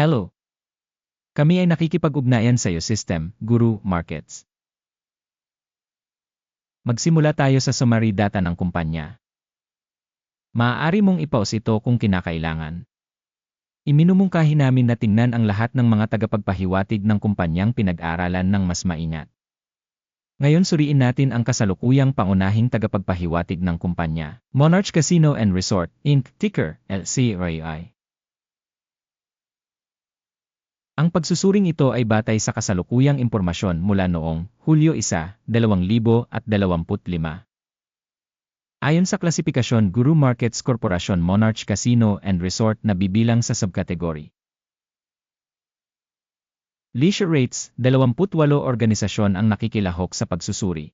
Hello. Kami ay nakikipag-ugnayan sa iyo System, Guru, Markets. Magsimula tayo sa summary data ng kumpanya. Maaari mong ipause ito kung kinakailangan. Iminumungkahi namin na tingnan ang lahat ng mga tagapagpahiwatig ng kumpanyang pinag-aralan ng mas maingat. Ngayon suriin natin ang kasalukuyang pangunahing tagapagpahiwatig ng kumpanya, Monarch Casino and Resort, Inc., ticker, LCRI. Ang pagsusuring ito ay batay sa kasalukuyang impormasyon mula noong Hulyo 1, 2025. Ayon sa klasifikasyon Guru Markets Corporation Monarch Casino and Resort na bibilang sa subkategory. Leisure rates, 28 organisasyon ang nakikilahok sa pagsusuri.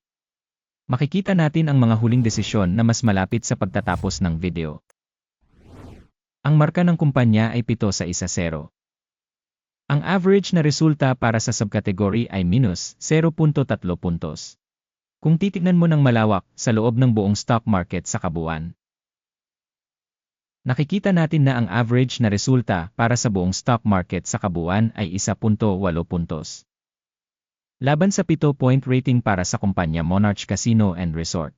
Makikita natin ang mga huling desisyon na mas malapit sa pagtatapos ng video. Ang marka ng kumpanya ay 7 sa 1-0. Ang average na resulta para sa subkategory ay minus 0.3 puntos. Kung titignan mo ng malawak sa loob ng buong stock market sa kabuuan, nakikita natin na ang average na resulta para sa buong stock market sa kabuuan ay 1.8 puntos. Laban sa 7-point rating para sa kumpanya Monarch Casino and Resort.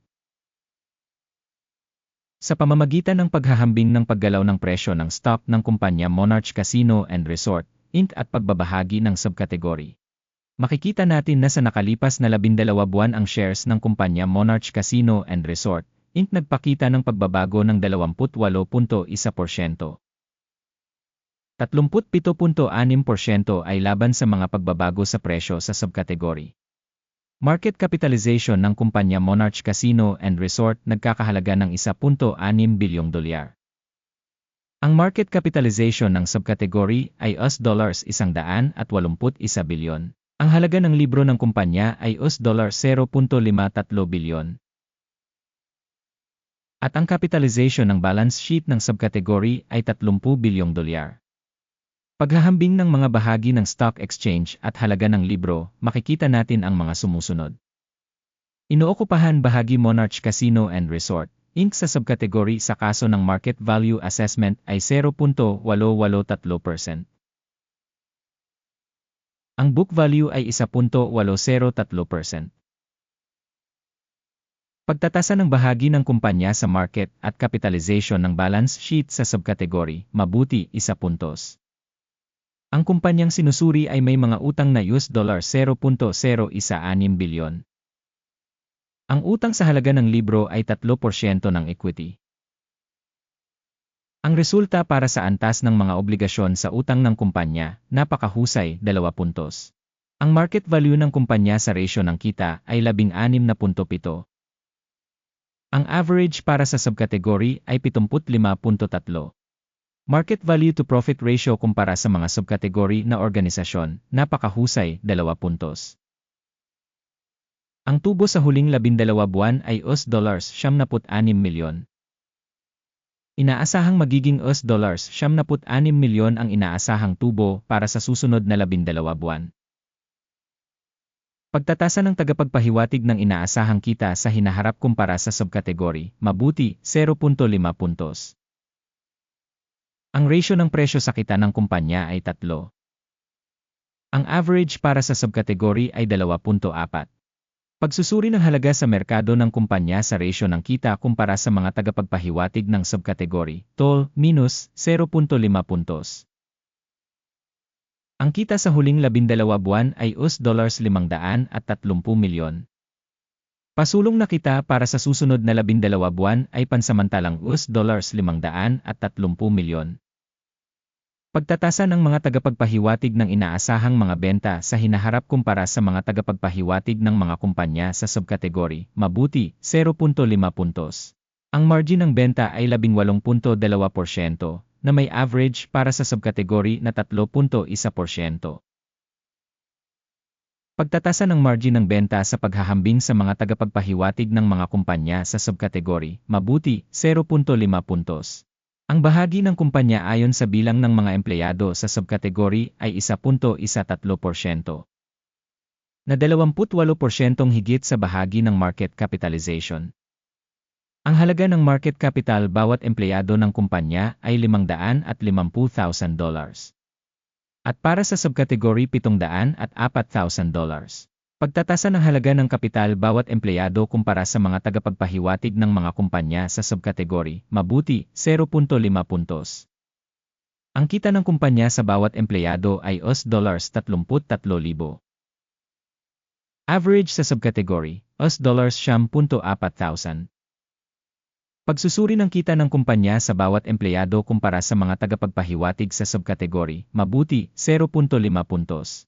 Sa pamamagitan ng paghahambing ng paggalaw ng presyo ng stock ng kumpanya Monarch Casino and Resort, Inc. at pagbabahagi ng subkategory. Makikita natin na sa nakalipas na labindalawa buwan ang shares ng kumpanya Monarch Casino and Resort, Inc. nagpakita ng pagbabago ng 28.1%. 37.6% ay laban sa mga pagbabago sa presyo sa subkategory. Market capitalization ng kumpanya Monarch Casino and Resort nagkakahalaga ng 1.6 bilyong dolyar. Ang market capitalization ng subkategory ay US dollars 181 bilyon. Ang halaga ng libro ng kumpanya ay US dollars 0.53 bilyon. At ang capitalization ng balance sheet ng subkategory ay 30 bilyong dolyar. Paghahambing ng mga bahagi ng stock exchange at halaga ng libro, makikita natin ang mga sumusunod. Inookupahan bahagi Monarch Casino and Resort. Inc. sa subkategory sa kaso ng market value assessment ay 0.883%. Ang book value ay 1.803%. Pagtatasa ng bahagi ng kumpanya sa market at capitalization ng balance sheet sa subkategory, mabuti, isa puntos. Ang kumpanyang sinusuri ay may mga utang na US dollar 0.016 bilyon. Ang utang sa halaga ng libro ay 3% ng equity. Ang resulta para sa antas ng mga obligasyon sa utang ng kumpanya, napakahusay, 2 puntos. Ang market value ng kumpanya sa ratio ng kita ay 16.7. Ang average para sa subkategory ay 75.3. Market value to profit ratio kumpara sa mga subkategory na organisasyon, napakahusay, 2 puntos. Ang tubo sa huling labindalawa buwan ay US dollars 76 milyon. Inaasahang magiging US dollars 76 milyon ang inaasahang tubo para sa susunod na labindalawa buwan. Pagtatasa ng tagapagpahiwatig ng inaasahang kita sa hinaharap kumpara sa subkategory, mabuti, 0.5 puntos. Ang ratio ng presyo sa kita ng kumpanya ay 3. Ang average para sa subkategory ay 2.4. Pagsusuri ng halaga sa merkado ng kumpanya sa ratio ng kita kumpara sa mga tagapagpahiwatig ng subkategory, TOL, minus 0.5 puntos. Ang kita sa huling labindalawa buwan ay US dollars 530 milyon. Pasulong na kita para sa susunod na labindalawa buwan ay pansamantalang US dollars 530 milyon. Pagtatasa ng mga tagapagpahiwatig ng inaasahang mga benta sa hinaharap kumpara sa mga tagapagpahiwatig ng mga kumpanya sa subkategory, mabuti, 0.5 puntos. Ang margin ng benta ay 18.2% na may average para sa subkategory na 3.1%. Pagtatasa ng margin ng benta sa paghahambing sa mga tagapagpahiwatig ng mga kumpanya sa subkategory, mabuti, 0.5 puntos. Ang bahagi ng kumpanya ayon sa bilang ng mga empleyado sa subkategory ay 1.13%. Na 28% higit sa bahagi ng market capitalization. Ang halaga ng market capital bawat empleyado ng kumpanya ay $550,000. At para sa subkategory 700 at 4,000 dollars. Pagtatasa ng halaga ng kapital bawat empleyado kumpara sa mga tagapagpahiwatig ng mga kumpanya sa subkategory, mabuti, 0.5 puntos. Ang kita ng kumpanya sa bawat empleyado ay US dollars 33,000. Average sa subkategory, US dollars 10.4,000. Pagsusuri ng kita ng kumpanya sa bawat empleyado kumpara sa mga tagapagpahiwatig sa subkategory, mabuti, 0.5 puntos.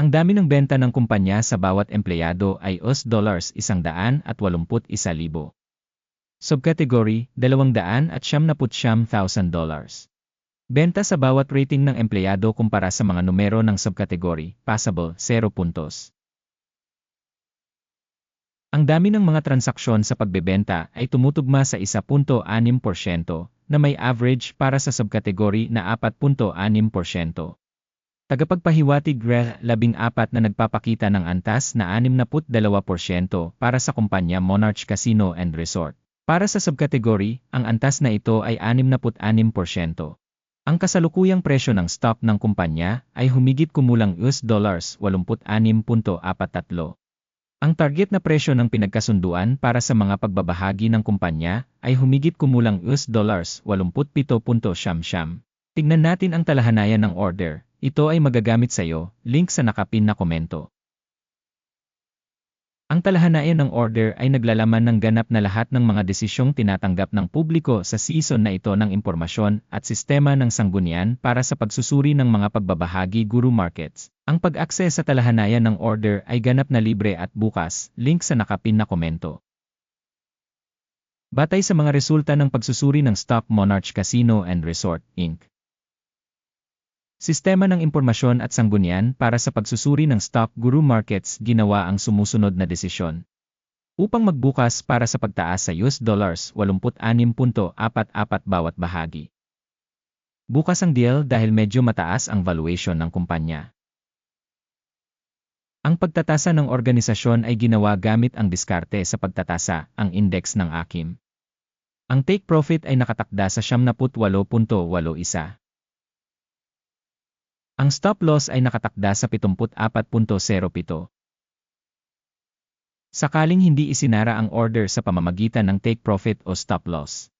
Ang dami ng benta ng kumpanya sa bawat empleyado ay US dollars 181,000. Subkategory, 200 at 79,000 dollars. Benta sa bawat rating ng empleyado kumpara sa mga numero ng subkategory, passable, 0 puntos. Ang dami ng mga transaksyon sa pagbebenta ay tumutugma sa 1.6% na may average para sa subkategory na 4.6%. Tagapagpahiwatig REL 14 na nagpapakita ng antas na 62% para sa kumpanya Monarch Casino and Resort. Para sa subkategory, ang antas na ito ay 66%. Ang kasalukuyang presyo ng stock ng kumpanya ay humigit kumulang US dollars 86.43. Ang target na presyo ng pinagkasunduan para sa mga pagbabahagi ng kumpanya ay humigit kumulang US dollars 87.70. Tignan natin ang talahanayan ng order. Ito ay magagamit sa iyo, link sa nakapin na komento. Ang talahanayan ng order ay naglalaman ng ganap na lahat ng mga desisyong tinatanggap ng publiko sa season na ito ng impormasyon at sistema ng sanggunian para sa pagsusuri ng mga pagbabahagi guru markets. Ang pag-access sa talahanayan ng order ay ganap na libre at bukas, link sa nakapin na komento. Batay sa mga resulta ng pagsusuri ng Stock Monarch Casino and Resort, Inc. Sistema ng impormasyon at sanggunian para sa pagsusuri ng stock guru markets ginawa ang sumusunod na desisyon. Upang magbukas para sa pagtaas sa US dollars 86.44 bawat bahagi. Bukas ang deal dahil medyo mataas ang valuation ng kumpanya. Ang pagtatasa ng organisasyon ay ginawa gamit ang diskarte sa pagtatasa, ang index ng AKIM. Ang take profit ay nakatakda sa 78.81. Ang stop loss ay nakatakda sa 74.07. Sakaling hindi isinara ang order sa pamamagitan ng take profit o stop loss.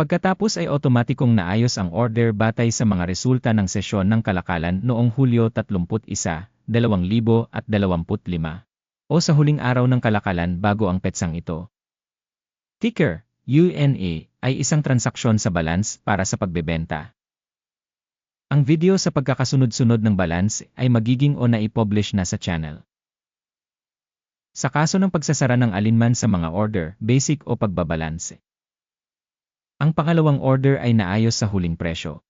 Pagkatapos ay otomatikong naayos ang order batay sa mga resulta ng sesyon ng kalakalan noong Hulyo 31, 2025 o sa huling araw ng kalakalan bago ang petsang ito. Ticker, UNA, ay isang transaksyon sa balance para sa pagbebenta. Ang video sa pagkakasunod-sunod ng balance ay magiging o na-publish na sa channel. Sa kaso ng pagsasara ng alinman sa mga order, basic o pagbabalanse. Ang pangalawang order ay naayos sa huling presyo.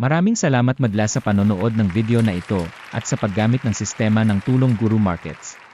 Maraming salamat madla sa panonood ng video na ito at sa paggamit ng sistema ng tulong Guru Markets.